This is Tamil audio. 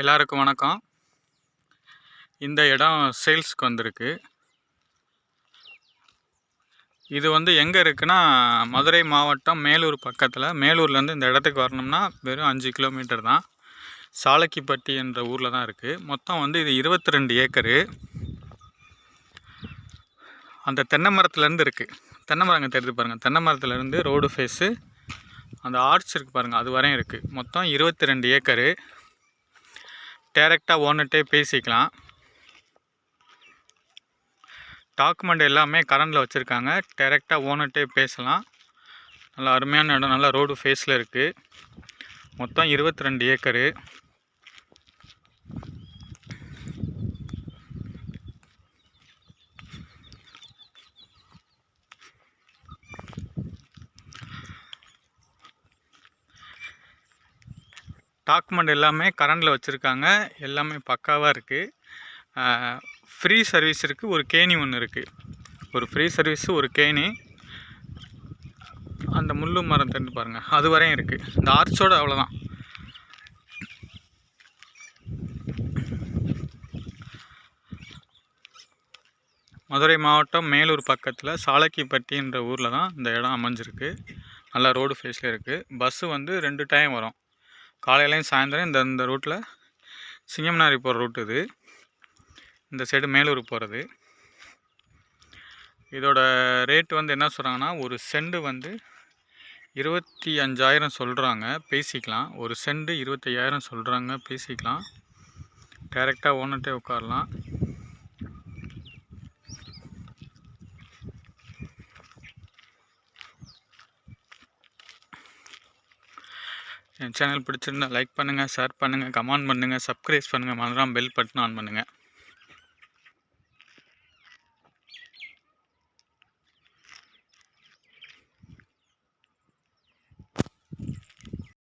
எல்லாருக்கும் வணக்கம். இந்த இடம் சேல்ஸ்க்கு வந்திருக்கு. இது வந்து எங்கே இருக்குன்னா மதுரை மாவட்டம் மேலூர் பக்கத்தில். மேலூர்லேருந்து இந்த இடத்துக்கு வரணும்னா வெறும் அஞ்சு கிலோமீட்டர் தான். சாலக்கிப்பட்டி என்ற ஊரில் தான் இருக்குது மொத்தம் வந்து இது இருபத்தி ரெண்டு ஏக்கரு. அந்த தென்னை மரத்துலேருந்து இருக்குது தென்னை மரங்க தெரிஞ்சு பாருங்கள் தென்னை மரத்துலேருந்து ரோடு ஃபேஸு அந்த ஆர்ச் இருக்குது பாருங்கள் அது வரையும் இருக்குது மொத்தம் இருபத்தி ரெண்டு ஏக்கரு. டேரெக்டாக ஓனர்கிட்டே பேசிக்கலாம். டாக்குமெண்ட் எல்லாமே கரண்டில் வச்சுருக்காங்க. டேரெக்டாக ஓனர்கிட்டே பேசலாம். நல்லா அருமையான இடம் நல்லா ரோடு ஃபேஸில் இருக்குது மொத்தம் இருபத்தி ரெண்டு ஏக்கரு. டாக்குமெண்ட் எல்லாமே கரண்டில் வச்சுருக்காங்க. எல்லாமே பக்காவாக இருக்குது ஃப்ரீ சர்வீஸ் இருக்குது ஒரு கேணி ஒன்று இருக்குது ஒரு ஃப்ரீ சர்வீஸு ஒரு கேணி. அந்த முள்ளு மரம் தண்டு பாருங்கள் அது வரையும் இருக்குது இந்த ஆர்ச்சோடு அவ்வளோதான் மதுரை மாவட்டம் மேலூர் பக்கத்தில் சாலக்கிப்பட்டின்ற ஊரில் தான் இந்த இடம் அமைஞ்சிருக்கு. நல்லா ரோடு ஃபேஸில் இருக்குது பஸ்ஸு வந்து ரெண்டு டைம் வரும். காலையிலையும் சாயந்தரம் இந்த இந்த ரூட்டில் சிங்கம்னாரி போகிற ரூட் இது. இந்த சைடு மேலூர் போகிறது இதோட ரேட் வந்து என்ன சொல்கிறாங்கன்னா ஒரு செண்டு வந்து இருபத்தி அஞ்சாயிரம் சொல்கிறாங்க பேசிக்கலாம். ஒரு செண்டு இருபத்தையாயிரம் சொல்கிறாங்க பேசிக்கலாம். டேரெக்டாக ஓனர்கிட்டே உட்காரலாம். என் சேனல் பிடிச்சிருந்தா லைக் பண்ணுங்கள் ஷேர் பண்ணுங்கள் கமெண்ட் பண்ணுங்கள் சப்ஸ்கிரைப் பண்ணுங்கள் மறந்துடாமல் பெல் பட்டன் ஆன் பண்ணுங்கள்